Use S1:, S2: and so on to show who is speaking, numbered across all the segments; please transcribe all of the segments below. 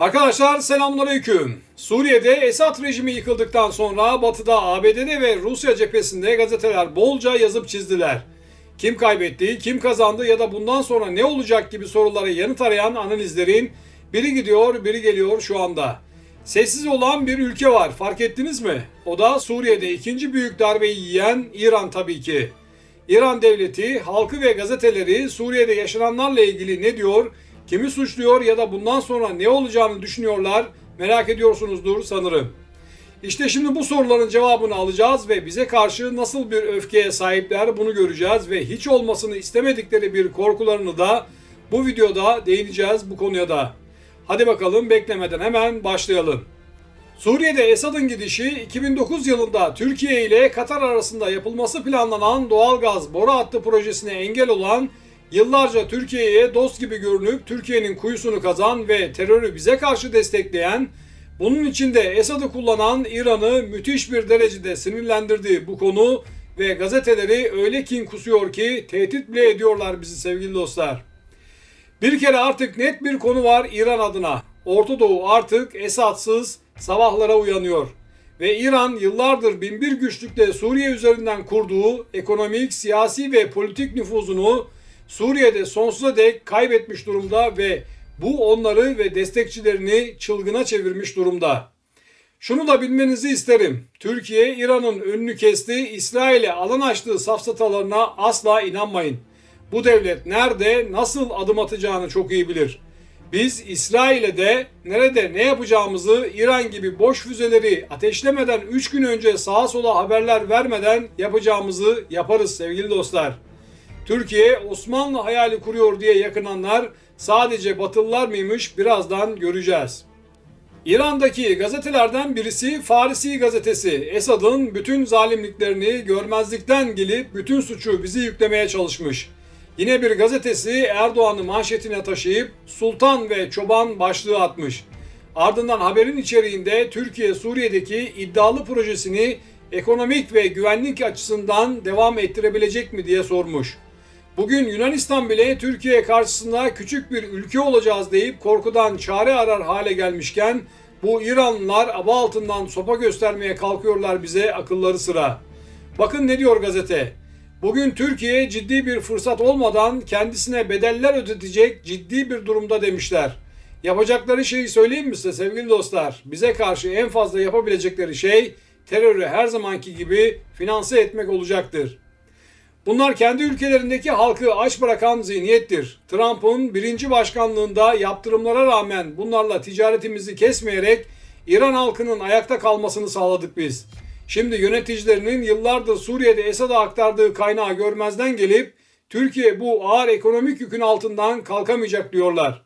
S1: Arkadaşlar selamünaleyküm. Suriye'de Esad rejimi yıkıldıktan sonra Batı'da, ABD'de ve Rusya cephesinde gazeteler bolca yazıp çizdiler. Kim kaybetti, kim kazandı ya da bundan sonra ne olacak gibi sorulara yanıt arayan analizlerin biri gidiyor, biri geliyor şu anda. Sessiz olan bir ülke var fark ettiniz mi? O da Suriye'de ikinci büyük darbeyi yiyen İran tabii ki. İran devleti, halkı ve gazeteleri Suriye'de yaşananlarla ilgili ne diyor, kimi suçluyor ya da bundan sonra ne olacağını düşünüyorlar merak ediyorsunuzdur sanırım. İşte şimdi bu soruların cevabını alacağız ve bize karşı nasıl bir öfkeye sahipler bunu göreceğiz ve hiç olmasını istemedikleri bir korkularını da bu videoda değineceğiz bu konuya da. Hadi bakalım beklemeden hemen başlayalım. Suriye'de Esad'ın gidişi 2009 yılında Türkiye ile Katar arasında yapılması planlanan doğalgaz boru hattı projesine engel olan yıllarca Türkiye'ye dost gibi görünüp Türkiye'nin kuyusunu kazan ve terörü bize karşı destekleyen, bunun içinde Esad'ı kullanan İran'ı müthiş bir derecede sinirlendirdiği bu konu ve gazeteleri öyle kin kusuyor ki tehdit bile ediyorlar bizi sevgili dostlar. Bir kere artık net bir konu var İran adına. Orta Doğu artık Esad'sız sabahlara uyanıyor. Ve İran yıllardır binbir güçlükle Suriye üzerinden kurduğu ekonomik, siyasi ve politik nüfuzunu Suriye'de sonsuza dek kaybetmiş durumda ve bu onları ve destekçilerini çılgına çevirmiş durumda. Şunu da bilmenizi isterim. Türkiye İran'ın önünü kesti, İsrail'e alan açtığı safsatalarına asla inanmayın. Bu devlet nerede, nasıl adım atacağını çok iyi bilir. Biz İsrail'e de nerede ne yapacağımızı İran gibi boş füzeleri ateşlemeden 3 gün önce sağa sola haberler vermeden yapacağımızı yaparız sevgili dostlar. Türkiye Osmanlı hayali kuruyor diye yakınanlar sadece Batılılar mıymış birazdan göreceğiz. İran'daki gazetelerden birisi Farisi gazetesi. Esad'ın bütün zalimliklerini görmezlikten gelip bütün suçu bizi yüklemeye çalışmış. Yine bir gazetesi Erdoğan'ı manşetine taşıyıp Sultan ve Çoban başlığı atmış. Ardından haberin içeriğinde Türkiye Suriye'deki iddialı projesini ekonomik ve güvenlik açısından devam ettirebilecek mi diye sormuş. Bugün Yunanistan bile Türkiye karşısında küçük bir ülke olacağız deyip korkudan çare arar hale gelmişken bu İranlılar aba altından sopa göstermeye kalkıyorlar bize akılları sıra. Bakın ne diyor gazete. Bugün Türkiye ciddi bir fırsat olmadan kendisine bedeller ödetecek ciddi bir durumda demişler. Yapacakları şeyi söyleyeyim mi size sevgili dostlar? Bize karşı en fazla yapabilecekleri şey terörü her zamanki gibi finanse etmek olacaktır. Bunlar kendi ülkelerindeki halkı aç bırakan zihniyettir. Trump'ın birinci başkanlığında yaptırımlara rağmen bunlarla ticaretimizi kesmeyerek İran halkının ayakta kalmasını sağladık biz. Şimdi yöneticilerinin yıllardır Suriye'de Esad'a aktardığı kaynağı görmezden gelip Türkiye bu ağır ekonomik yükün altından kalkamayacak diyorlar.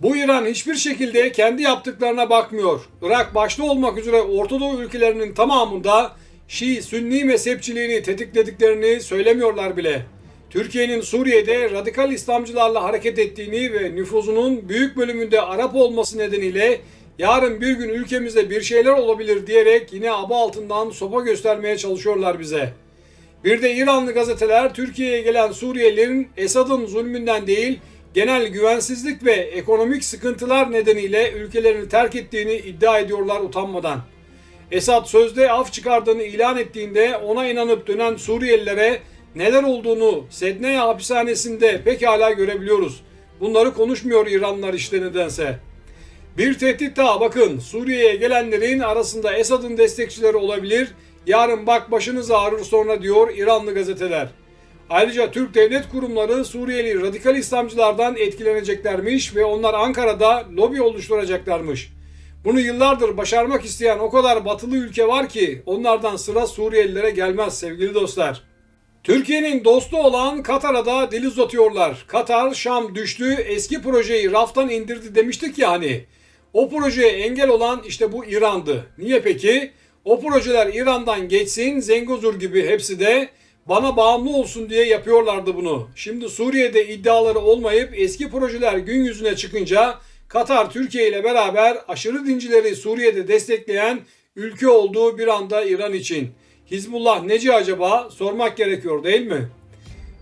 S1: Bu İran hiçbir şekilde kendi yaptıklarına bakmıyor. Irak başta olmak üzere Orta Doğu ülkelerinin tamamında Şii Sünni mezhepçiliğini tetiklediklerini söylemiyorlar bile. Türkiye'nin Suriye'de radikal İslamcılarla hareket ettiğini ve nüfuzunun büyük bölümünde Arap olması nedeniyle yarın bir gün ülkemizde bir şeyler olabilir diyerek yine aba altından sopa göstermeye çalışıyorlar bize. Bir de İranlı gazeteler Türkiye'ye gelen Suriyelilerin Esad'ın zulmünden değil genel güvensizlik ve ekonomik sıkıntılar nedeniyle ülkelerini terk ettiğini iddia ediyorlar utanmadan. Esad sözde af çıkardığını ilan ettiğinde ona inanıp dönen Suriyelilere neler olduğunu Sedneya hapishanesinde pekala görebiliyoruz. Bunları konuşmuyor İranlılar işte nedense. Bir tehdit daha bakın Suriye'ye gelenlerin arasında Esad'ın destekçileri olabilir. Yarın bak başınız ağrır sonra diyor İranlı gazeteler. Ayrıca Türk devlet kurumları Suriyeli radikal İslamcılardan etkileneceklermiş ve onlar Ankara'da lobi oluşturacaklarmış. Bunu yıllardır başarmak isteyen o kadar batılı ülke var ki onlardan sıra Suriyelilere gelmez sevgili dostlar. Türkiye'nin dostu olan Katar'a da dil uzatıyorlar. Katar, Şam düştü, eski projeyi raftan indirdi demiştik ya hani. O projeye engel olan işte bu İran'dı. Niye peki? O projeler İran'dan geçsin, Zengozur gibi hepsi de bana bağımlı olsun diye yapıyorlardı bunu. Şimdi Suriye'de iddiaları olmayıp eski projeler gün yüzüne çıkınca Katar Türkiye ile beraber aşırı dincileri Suriye'de destekleyen ülke olduğu bir anda İran için. Hizbullah neci acaba sormak gerekiyor değil mi?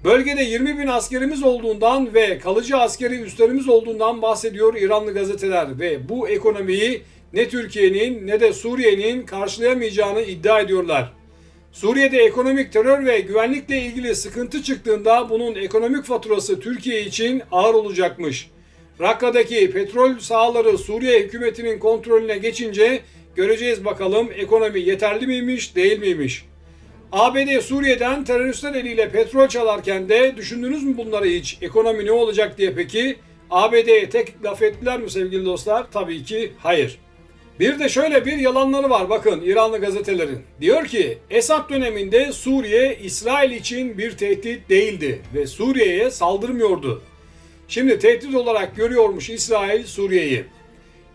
S1: Bölgede 20 bin askerimiz olduğundan ve kalıcı askeri üslerimiz olduğundan bahsediyor İranlı gazeteler ve bu ekonomiyi ne Türkiye'nin ne de Suriye'nin karşılayamayacağını iddia ediyorlar. Suriye'de ekonomik terör ve güvenlikle ilgili sıkıntı çıktığında bunun ekonomik faturası Türkiye için ağır olacakmış. Rakka'daki petrol sahaları Suriye hükümetinin kontrolüne geçince göreceğiz bakalım ekonomi yeterli miymiş değil miymiş. ABD Suriye'den teröristler eliyle petrol çalarken de düşündünüz mü bunları hiç? Ekonomi ne olacak diye peki? ABD'ye tek laf ettiler mi sevgili dostlar? Tabii ki hayır. Bir de şöyle bir yalanları var bakın İranlı gazetelerin. Diyor ki Esad döneminde Suriye İsrail için bir tehdit değildi ve Suriye'ye saldırmıyordu. Şimdi tehdit olarak görüyormuş İsrail Suriye'yi.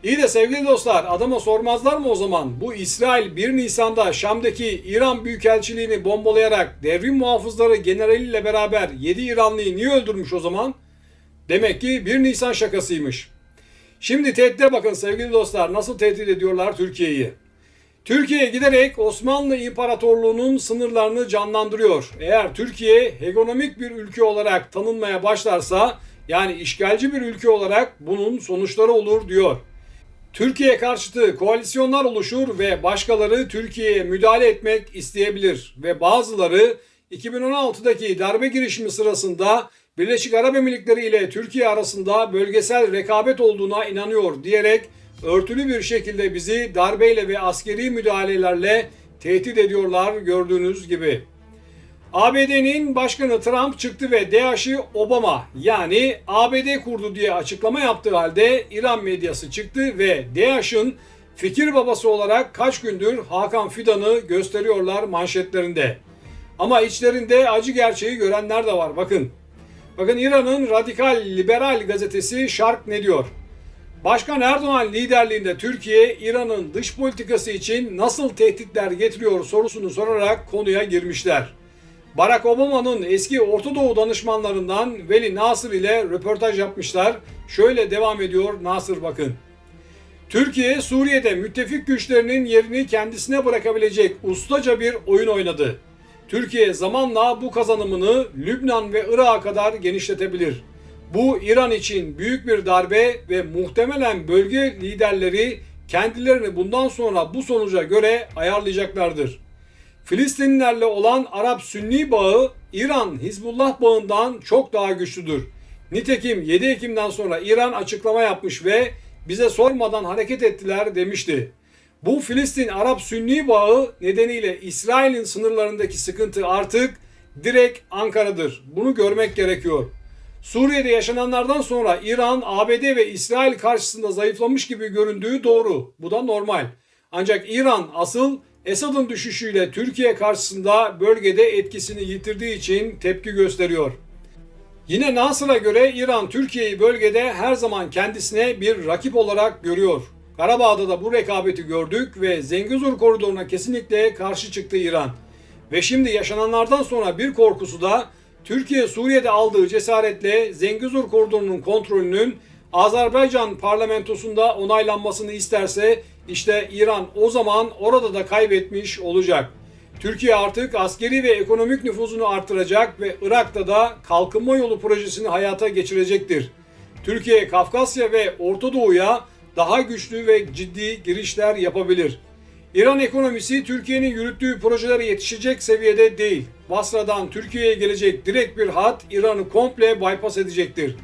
S1: İyi de sevgili dostlar adama sormazlar mı o zaman? Bu İsrail 1 Nisan'da Şam'daki İran Büyükelçiliğini bombalayarak devrim muhafızları generaliyle beraber 7 İranlıyı niye öldürmüş o zaman? Demek ki 1 Nisan şakasıymış. Şimdi tehditte bakın sevgili dostlar nasıl tehdit ediyorlar Türkiye'yi. Türkiye giderek Osmanlı İmparatorluğu'nun sınırlarını canlandırıyor. Eğer Türkiye hegemonik bir ülke olarak tanınmaya başlarsa yani işgalci bir ülke olarak bunun sonuçları olur diyor. Türkiye karşıtı koalisyonlar oluşur ve başkaları Türkiye'ye müdahale etmek isteyebilir ve bazıları 2016'daki darbe girişimi sırasında Birleşik Arap Emirlikleri ile Türkiye arasında bölgesel rekabet olduğuna inanıyor diyerek örtülü bir şekilde bizi darbeyle ve askeri müdahalelerle tehdit ediyorlar gördüğünüz gibi. ABD'nin başkanı Trump çıktı ve DAEŞ'i Obama yani ABD kurdu diye açıklama yaptığı halde İran medyası çıktı ve DAEŞ'in fikir babası olarak kaç gündür Hakan Fidan'ı gösteriyorlar manşetlerinde. Ama içlerinde acı gerçeği görenler de var bakın. Bakın İran'ın radikal liberal gazetesi Şark ne diyor? Başkan Erdoğan liderliğinde Türkiye İran'ın dış politikası için nasıl tehditler getiriyor sorusunu sorarak konuya girmişler. Barack Obama'nın eski Orta Doğu danışmanlarından Veli Nasır ile röportaj yapmışlar. Şöyle devam ediyor Nasır bakın. Türkiye Suriye'de müttefik güçlerinin yerini kendisine bırakabilecek ustaca bir oyun oynadı. Türkiye zamanla bu kazanımını Lübnan ve Irak'a kadar genişletebilir. Bu İran için büyük bir darbe ve muhtemelen bölge liderleri kendilerini bundan sonra bu sonuca göre ayarlayacaklardır. Filistinlilerle olan Arap-Sünni bağı İran Hizbullah bağından çok daha güçlüdür. Nitekim 7 Ekim'den sonra İran açıklama yapmış ve bize sormadan hareket ettiler demişti. Bu Filistin Arap Sünni bağı nedeniyle İsrail'in sınırlarındaki sıkıntı artık direkt Ankara'dır. Bunu görmek gerekiyor. Suriye'de yaşananlardan sonra İran, ABD ve İsrail karşısında zayıflamış gibi göründüğü doğru. Bu da normal. Ancak İran asıl Esad'ın düşüşüyle Türkiye karşısında bölgede etkisini yitirdiği için tepki gösteriyor. Yine Nasır'a göre İran Türkiye'yi bölgede her zaman kendisine bir rakip olarak görüyor. Karabağ'da da bu rekabeti gördük ve Zengezur koridoruna kesinlikle karşı çıktı İran. Ve şimdi yaşananlardan sonra bir korkusu da Türkiye Suriye'de aldığı cesaretle Zengezur koridorunun kontrolünün Azerbaycan parlamentosunda onaylanmasını isterse işte İran o zaman orada da kaybetmiş olacak. Türkiye artık askeri ve ekonomik nüfuzunu artıracak ve Irak'ta da kalkınma yolu projesini hayata geçirecektir. Türkiye Kafkasya ve Orta Doğu'ya daha güçlü ve ciddi girişler yapabilir. İran ekonomisi Türkiye'nin yürüttüğü projelere yetişecek seviyede değil. Basra'dan Türkiye'ye gelecek direkt bir hat İran'ı komple bypass edecektir.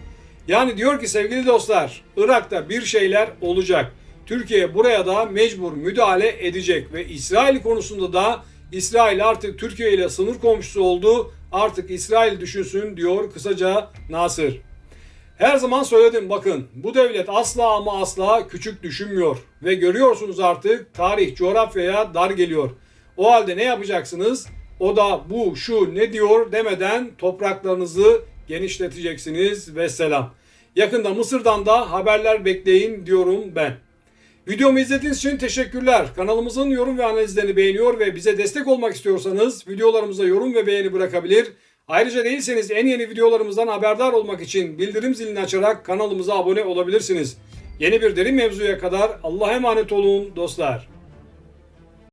S1: Yani diyor ki sevgili dostlar Irak'ta bir şeyler olacak. Türkiye buraya da mecbur müdahale edecek ve İsrail konusunda da İsrail artık Türkiye ile sınır komşusu oldu. Artık İsrail düşünsün diyor kısaca Nasır. Her zaman söyledim bakın bu devlet asla ama asla küçük düşünmüyor ve görüyorsunuz artık tarih coğrafyaya dar geliyor. O halde ne yapacaksınız? O da bu şu ne diyor demeden topraklarınızı genişleteceksiniz ve selam. Yakında Mısır'dan da haberler bekleyin diyorum ben. Videomu izlediğiniz için teşekkürler. Kanalımızın yorum ve analizlerini beğeniyor ve bize destek olmak istiyorsanız videolarımıza yorum ve beğeni bırakabilir. Ayrıca değilseniz en yeni videolarımızdan haberdar olmak için bildirim zilini açarak kanalımıza abone olabilirsiniz. Yeni bir derin mevzuya kadar Allah'a emanet olun dostlar.